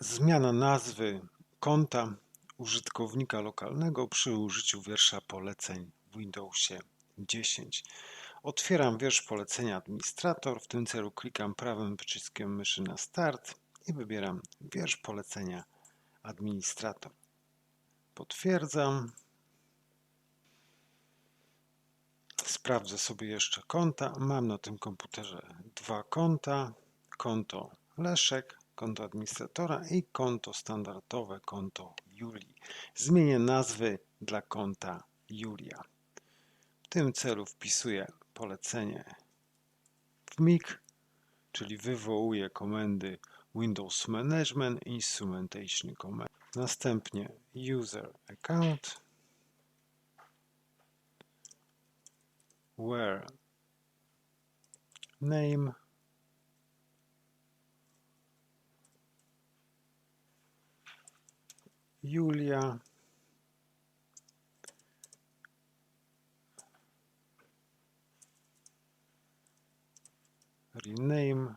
Zmiana nazwy konta użytkownika lokalnego przy użyciu wiersza poleceń w Windowsie 10. Otwieram wiersz polecenia administrator. W tym celu klikam prawym przyciskiem myszy na start i wybieram wiersz polecenia administrator. Potwierdzam. Sprawdzę sobie jeszcze konta. Mam na tym komputerze dwa konta. Konto Leszek, konto administratora i konto standardowe, konto Julii. Zmienię nazwy dla konta Julia. W tym celu wpisuję polecenie w MIG, czyli wywołuję komendy Windows Management Instrumentation Command. Następnie User Account, where name Julia rename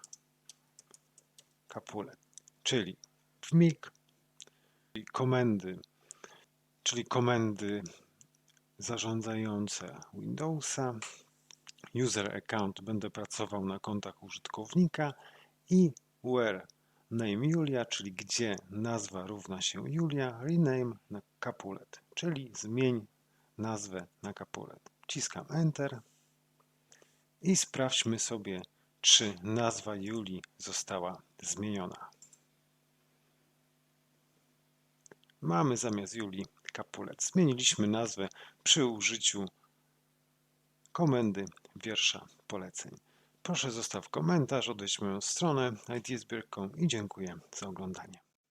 Capulet, czyli w MIG komendy, czyli komendy zarządzające Windowsa. User account będę pracował na kontach użytkownika i where name Julia, czyli gdzie nazwa równa się Julia, rename na Capulet, czyli zmień nazwę na Capulet. Wciskam Enter i sprawdźmy sobie, czy nazwa Julii została zmieniona. Mamy zamiast Julii Capulet. Zmieniliśmy nazwę przy użyciu komendy wiersza poleceń. Proszę zostaw komentarz, odejdź moją stronę itsbierg.com i dziękuję za oglądanie.